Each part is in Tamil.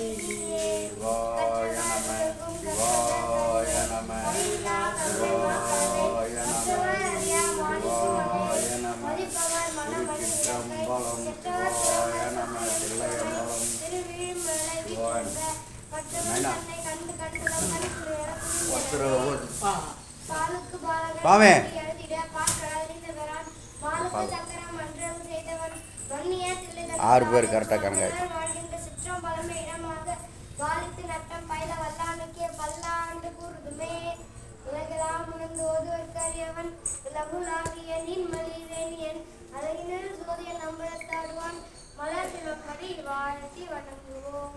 சிவாய நம சிவாய நம சிவாய நம சிவாய நம திருச்சிற்றம்பலம் சிவாய நம தில்லையம்பலம் சிவாய பாவே. ஆறு பேர் கரெக்டாக கணக்காயிடுச்சு கரியவன் லகுலாகிய நின்மலிவேனியன் அழகினர் சோதிய நம்பளத்தாடுவான் மலர் சிவப்படி வாழ்த்தி வணங்குவோம்.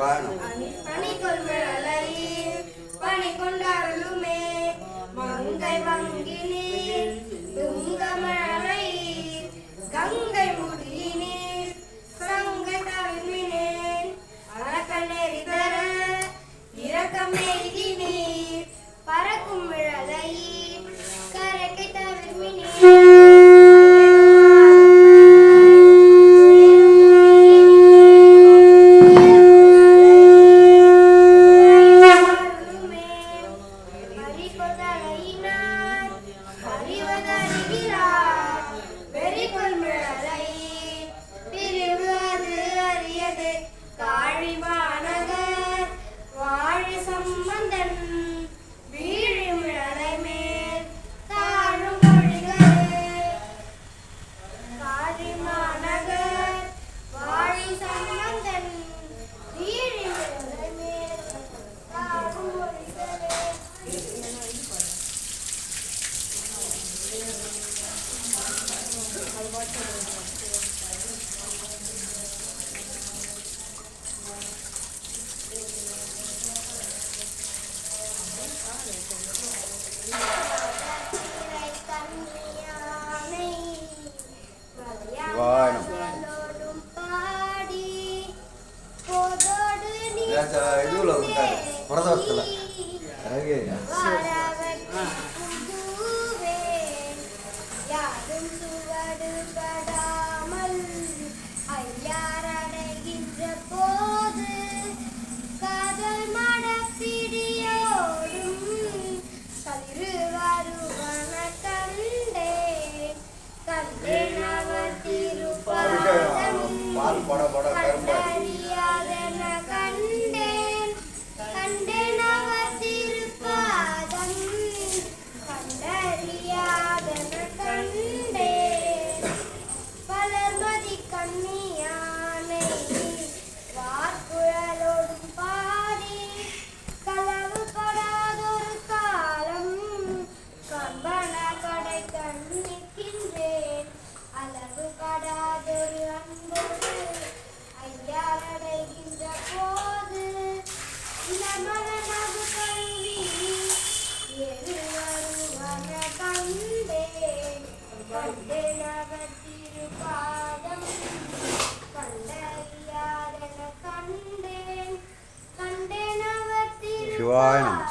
பணிகொள்வன் பணிகொள்வன் அலையே பணிகொள் கடுபடாமல் ஐயார் அடைகின்ற போது காதல் மடப்பிடியோடும் கதிரு வருவன கண்டே ശിവായ നമ.